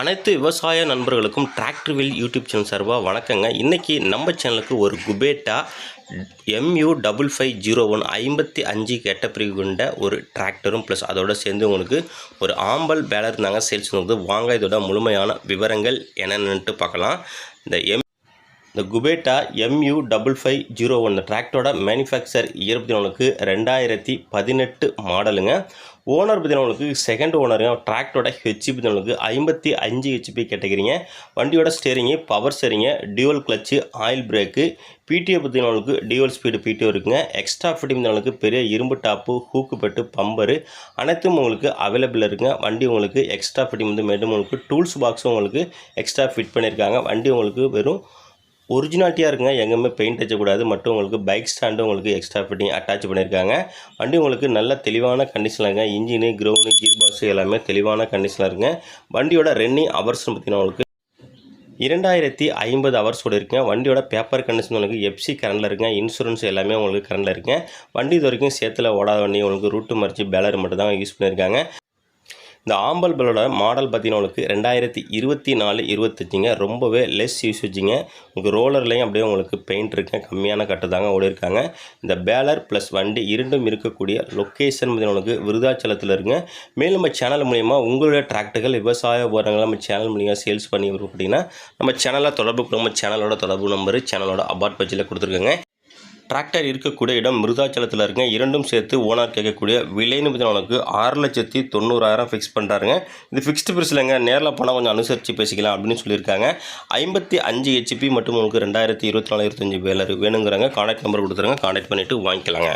அனைத்து விவசாய நண்பர்களுக்கும் டிராக்டர் வில் யூடியூப் சேனல் சார்பாக வணக்கங்க. இன்றைக்கி நம்ம சேனலுக்கு ஒரு Kubota MU double five zero one ஐம்பத்தி அஞ்சு கெட்ட பிரிவு கொண்ட ஒரு டிராக்டரும் ப்ளஸ் அதோட சேர்ந்து உங்களுக்கு ஒரு ஆம்பல் பேலர் இருந்தாங்க சேல்ஸ் வந்து வாங்க இதோட முழுமையான விவரங்கள் என்னென்னுட்டு பார்க்கலாம். இந்த எம் இந்த Kubota MU double five zero one டிராக்டரோட மேனுஃபேக்சர் இயர் பார்த்தீங்கன்னா ரெண்டாயிரத்தி பதினெட்டு மாடலுங்க ஓனர் பார்த்தீங்கன்னா செகண்ட் ஓனருங்க டிராக்டரோட ஹெச்பி பார்த்தீங்கன்னா ஐம்பத்தி அஞ்சு ஹெச்பி கேட்டகிறீங்க வண்டியோட steering power steering dual clutch oil brake PTO பார்த்தீங்கன்னா டியூவல் ஸ்பீடு பிடிஓ இருக்குங்க. எக்ஸ்ட்ரா ஃபிட்டிங் உங்களுக்கு பெரிய இரும்பு டாப்பு ஹூக்கு பெட்டு பம்பரு அனைத்தும் உங்களுக்கு அவைலபிள் இருக்குங்க. வண்டி உங்களுக்கு எக்ஸ்ட்ரா ஃபிட்டிங் வந்து மேலும் உங்களுக்கு டூல்ஸ் பாக்ஸும் உங்களுக்கு எக்ஸ்ட்ரா ஃபிட் பண்ணியிருக்காங்க. வண்டி உங்களுக்கு வெறும் ஒரிஜினாலிட்டியாக இருக்குங்க. எங்கேயுமே பெயிண்ட் அடிச்சக்கூடாது மட்டும் உங்களுக்கு பைக் ஸ்டாண்டு உங்களுக்கு எக்ஸ்ட்ரா ஃபிட்டிங் அட்டாச் பண்ணியிருக்காங்க. வண்டி உங்களுக்கு நல்ல தெளிவான கண்டிஷனில் இருக்குங்க. இன்ஜினு கிரவுண்டு கீர் பாக்ஸு எல்லாமே தெளிவான கண்டிஷனில் இருக்குங்க. வண்டியோட ரன்னிங் ஹவர்ஸ் பார்த்தீங்கன்னா உங்களுக்கு இரண்டாயிரத்தி ஐம்பது ஹவர்ஸோட இருக்குங்க. வண்டியோட பேப்பர் கண்டிஷன் உங்களுக்கு எஃப்சி கரண்டில் இருக்குங்க. இன்சூரன்ஸ் எல்லாமே உங்களுக்கு கரண்டில் இருக்குங்க. வண்டி இது வரைக்கும் சேத்தில் ஓடாத வண்டி உங்களுக்கு ரூட்டு மறிச்சு பேலர் மட்டும் தான் யூஸ் பண்ணியிருக்காங்க. இந்த ஆம்பல் பெல்லோட மாடல் பார்த்தீங்கன்னா உங்களுக்கு ரெண்டாயிரத்தி இருபத்தி நாலு இருபத்தஞ்சிங்க. ரொம்பவே லெஸ் யூசேஜிங்க உங்களுக்கு ரோலர்லேயும் அப்படியே உங்களுக்கு பெயிண்ட் இருக்குங்க. கம்மியான கட்டு தாங்க ஓடிருக்காங்க இந்த பேலர் ப்ளஸ் வண்டி இரண்டும் இருக்கக்கூடிய லொக்கேஷன் பார்த்தீங்கன்னா உங்களுக்கு விருதாச்சலத்தில் இருங்க மேலும் நம்ம சேனல் மூலிமா உங்களுடைய டிராக்டர்கள் விவசாய உரங்களை நம்ம சேனல் மூலியமாக சேல்ஸ் பண்ணி வரும் அப்படின்னா நம்ம சேனலில் தொடர்பு நம்ம சேனலோட தொடர்பு நம்பர் சேனலோட அபார்ட் பட்ஜில் கொடுத்துருக்கோங்க. டிராக்டர் இருக்கக்கூடிய இடம் மிருதாச்சலத்தில் இருக்குங்க. இரண்டும் சேர்த்து ஓனர் கேட்கக்கூடிய விலைன்னு பார்த்தீங்கன்னா ஆறு லட்சத்தி தொண்ணூறாயிரம் ஃபிக்ஸ் பண்ணுறாருங்க இது ஃபிக்ஸ்டு பிரிஸ்லங்க நேரில் பணம் கொஞ்சம் அனுசரித்து பேசிக்கலாம் அப்படின்னு சொல்லியிருக்காங்க. ஐம்பத்தி அஞ்சு ஹெச்பி மற்றும் உங்களுக்கு ரெண்டாயிரத்தி இருபத்தி நாலு இருபத்தஞ்சு வேலர் வேணுங்கிறாங்க கான்டாக்ட் நம்பர் கொடுத்துருங்க. கான்டாக்ட் பண்ணிவிட்டு வாங்கிக்கலாங்க.